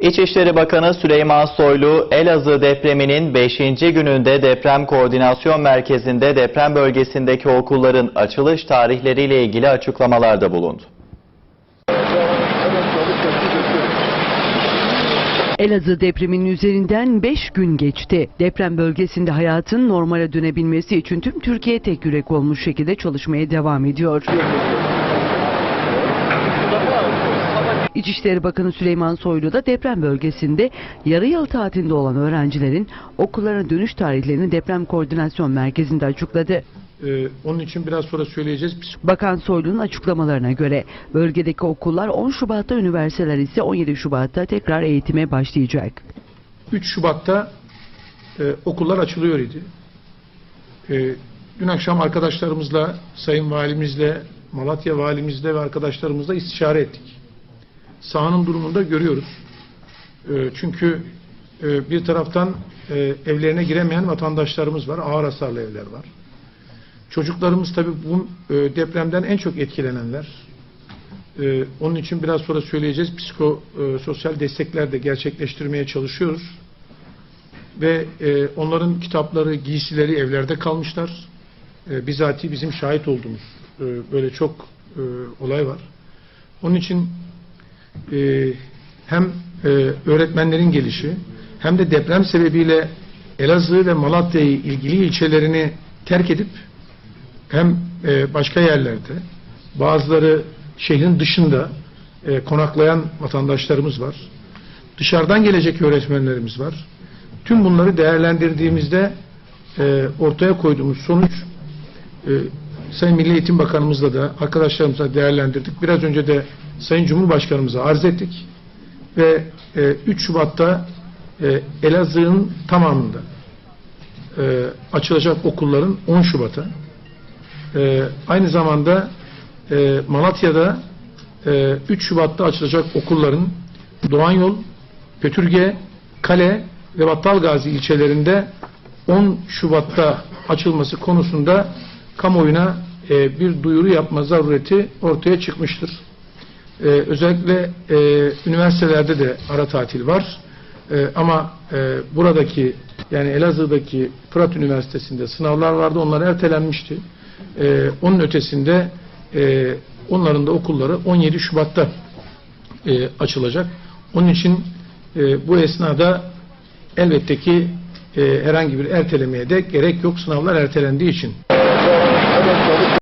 İçişleri Bakanı Süleyman Soylu, Elazığ depreminin 5. gününde deprem koordinasyon merkezinde deprem bölgesindeki okulların açılış tarihleriyle ilgili açıklamalarda bulundu. Elazığ depreminin üzerinden 5 gün geçti. Deprem bölgesinde hayatın normale dönebilmesi için tüm Türkiye tek yürek olmuş şekilde çalışmaya devam ediyor. İçişleri Bakanı Süleyman Soylu da deprem bölgesinde yarı yıl tatilinde olan öğrencilerin okullarına dönüş tarihlerini deprem koordinasyon merkezinde açıkladı. Ee, onun için biraz sonra söyleyeceğiz. Bakan Soylu'nun açıklamalarına göre bölgedeki okullar 10 Şubat'ta, üniversiteler ise 17 Şubat'ta tekrar eğitime başlayacak. 3 Şubat'ta e, okullar açılıyor idi. E, dün akşam arkadaşlarımızla, Sayın Valimizle, Malatya Valimizle ve arkadaşlarımızla istişare ettik. Sahanın durumunu da görüyoruz. E, çünkü e, bir taraftan e, evlerine giremeyen vatandaşlarımız var. Ağır hasarlı evler var. Çocuklarımız tabii bu e, depremden en çok etkilenenler. Onun için biraz sonra söyleyeceğiz. Psiko e, destekler de gerçekleştirmeye çalışıyoruz. Ve onların kitapları, giysileri evlerde kalmışlar. E, bizatihi bizim şahit olduğumuz böyle çok olay var. Onun için e, hem e, öğretmenlerin gelişi hem de deprem sebebiyle Elazığ ve Malatya'yı ilgili ilçelerini terk edip hem e, başka yerlerde bazıları şehrin dışında e, konaklayan vatandaşlarımız var. Dışarıdan gelecek öğretmenlerimiz var. Tüm bunları değerlendirdiğimizde e, ortaya koyduğumuz sonuç e, Sayın Milli Eğitim Bakanımızla da arkadaşlarımızla değerlendirdik. Biraz önce de Sayın Cumhurbaşkanımıza arz ettik. Ve e, 3 Şubat'ta e, Elazığ'ın tamamında e, açılacak okulların 10 Şubat'a ee, aynı zamanda e, Malatya'da e, 3 Şubat'ta açılacak okulların Doğan Yol, Pötürge, Kale ve Battalgazi ilçelerinde 10 Şubat'ta açılması konusunda kamuoyuna e, bir duyuru yapma zarureti ortaya çıkmıştır. E, özellikle e, üniversitelerde de ara tatil var. E, ama e, buradaki yani Elazığ'daki Fırat Üniversitesi'nde sınavlar vardı. Onlar ertelenmişti. Ee, onun ötesinde e, onların da okulları 17 Şubat'ta e, açılacak. Onun için e, bu esnada elbette ki e, herhangi bir ertelemeye de gerek yok. Sınavlar ertelendiği için. so